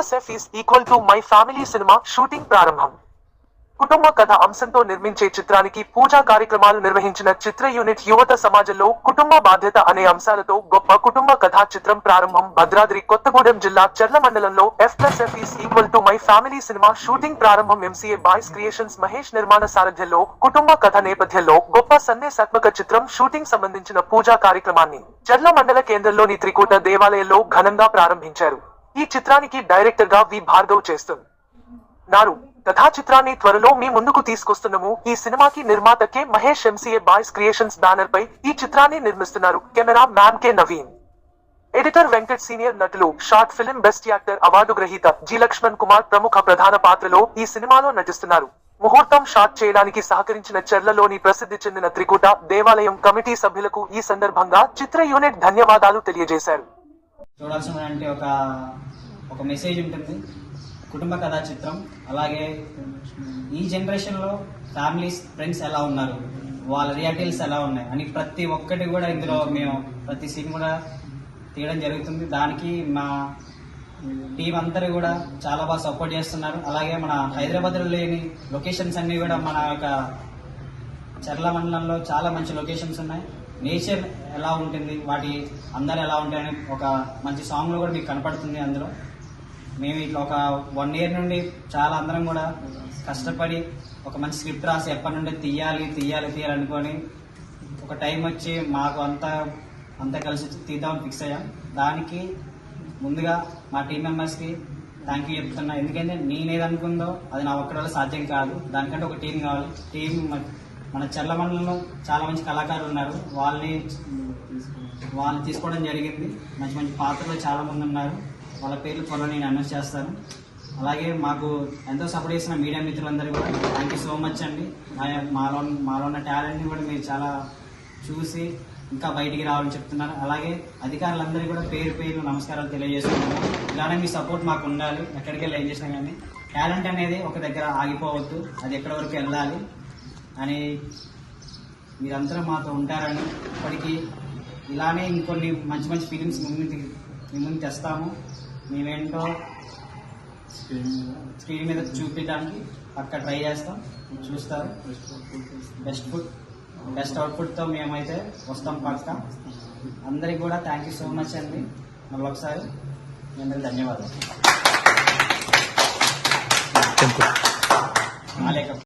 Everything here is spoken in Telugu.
F is equal to my family cinema shooting ప్రారంభం. కుటుంబ కథ అంశంతో నిర్మించే చిత్రానికి పూజా కార్యక్రమాలు నిర్వహించిన చిత్ర యూనిట్ యువత సమాజంలో కుటుంబ బాధ్యత అనే అంశాలతో గొప్ప కుటుంబ కథా చిత్రం ప్రారంభం. భద్రాద్రి కొత్తగూడెం జిల్లా చర్ల మండలంలో F plus F is equal to my family cinema shooting ప్రారంభం. ఎంసీఏ బాయ్స్ క్రియేషన్స్ మహేష్ నిర్మాణ సారథ్యంలో కుటుంబ కథ నేపథ్యంలో గొప్ప సందేశాత్మక చిత్రం షూటింగ్ సంబంధించిన పూజా కార్యక్రమాన్ని చర్ల మండల కేంద్రంలోని త్రికూట దేవాలయంలో ఘనంగా ప్రారంభించారు. ఈ చిత్రానికి డైరెక్టర్గా వి భార్గవ్ చేస్తుంది. నారు కథా చిత్రాన్ని త్వరలో మీ ముందుకు తీసుకొస్తున్నాము. ఈ సినిమాకి నిర్మాత K Mahesh MCA boys creations banner పై ఈ చిత్రాన్ని నిర్మిస్తున్నారు camera man K Naveen. Editor Venkat senior నటులు short film best actor award గ్రహీత జి లక్ష్మణ్ కుమార్ ప్రముఖ ప్రధాన పాత్రలో ఈ సినిమాలో నటిస్తున్నారు. ముహూర్తం షాట్ చేయడానికి సహకరించిన చెర్లలోని ప్రసిద్ధి చెందిన త్రికూట దేవాలయం కమిటీ సభ్యులకు ఈ సందర్భంగా చిత్ర యూనిట్ ధన్యవాదాలు తెలియజేశారు. చూడాల్సిన అంటే ఒక ఒక మెసేజ్ ఉంటుంది. కుటుంబ కథా చిత్రం. అలాగే ఈ జనరేషన్లో ఫ్యామిలీస్ ఫ్రెండ్స్ ఎలా ఉన్నారు? వాళ్ళ రియాలిటీస్ ఎలా ఉన్నాయి? అని ప్రతి ఒక్కటి కూడా ఇందులో మేము ప్రతి సీన్ కూడా తీయడం జరుగుతుంది. దానికి మా టీం అందరూ కూడా చాలా బాగా సపోర్ట్ చేస్తున్నారు. అలాగే మన హైదరాబాద్లో లేని లొకేషన్స్ అన్నీ కూడా మన యొక్క చర్ల మండలంలో చాలా మంచి లొకేషన్స్ ఉన్నాయి. నేచర్ ఎలా ఉంటుంది వాటి అందరు ఎలా ఉంటాయని ఒక మంచి సాంగ్లో కూడా మీకు కనపడుతుంది అందులో. మేము ఇట్లా ఒక వన్ ఇయర్ నుండి చాలా అందరం కూడా కష్టపడి ఒక మంచి స్క్రిప్ట్ రాసి ఎప్పటి నుండి తీయాలి తీయాలి తీయాలి అనుకొని ఒక టైం వచ్చి మాకు అంతా అంతా కలిసి తీద్దాం ఫిక్స్ అయ్యాం. దానికి ముందుగా మా టీం మెంబర్స్కి థ్యాంక్ యూ చెప్తున్నా. ఎందుకంటే నేనేది అనుకుందో అది నా ఒక్కడి సాధ్యం కాదు. దానికంటే ఒక టీం కావాలి. టీం మన చల్ల మండలంలో చాలా మంచి కళాకారులు ఉన్నారు. వాళ్ళని వాళ్ళని తీసుకోవడం జరిగింది. మంచి మంచి పాత్రలు చాలామంది ఉన్నారు. వాళ్ళ పేర్లు త్వరలో నేను అనౌన్స్ చేస్తాను. అలాగే మాకు ఎంతో సపోర్ట్ చేసిన మీడియా మిత్రులందరూ కూడా థ్యాంక్ యూ సో మచ్ అండి. మా- మాలో మాలో ఉన్న టాలెంట్ని కూడా మీరు చాలా చూసి ఇంకా బయటికి రావాలని చెప్తున్నారు. అలాగే అధికారులందరికీ కూడా పేరు పేరు నమస్కారాలు తెలియజేస్తున్నాను ఇలానే మీ సపోర్ట్ మాకు ఉండాలి. ఎక్కడికి వెళ్ళి ఏం చేసినా కానీ టాలెంట్ అనేది ఒక దగ్గర ఆగిపోవద్దు. అది ఎక్కడి వరకు వెళ్ళాలి. అని మీరందరూ మాతో ఉంటారని ఇప్పటికీ ఇలానే ఇంకొన్ని మంచి మంచి ఫిలిమ్స్ ముందుకి ముందు తెస్తాము. మేమేంటో స్క్రీన్ మీద. చూపించడానికి పక్క ట్రై చేస్తాం. చూస్తారు. Best food. బెస్ట్ అవుట్పుట్తో మేమైతే వస్తాం పక్క. అందరికి కూడా థ్యాంక్ యూ సో మచ్ అండి. మళ్ళీ ఒకసారి మీ అందరికి ధన్యవాదాలు.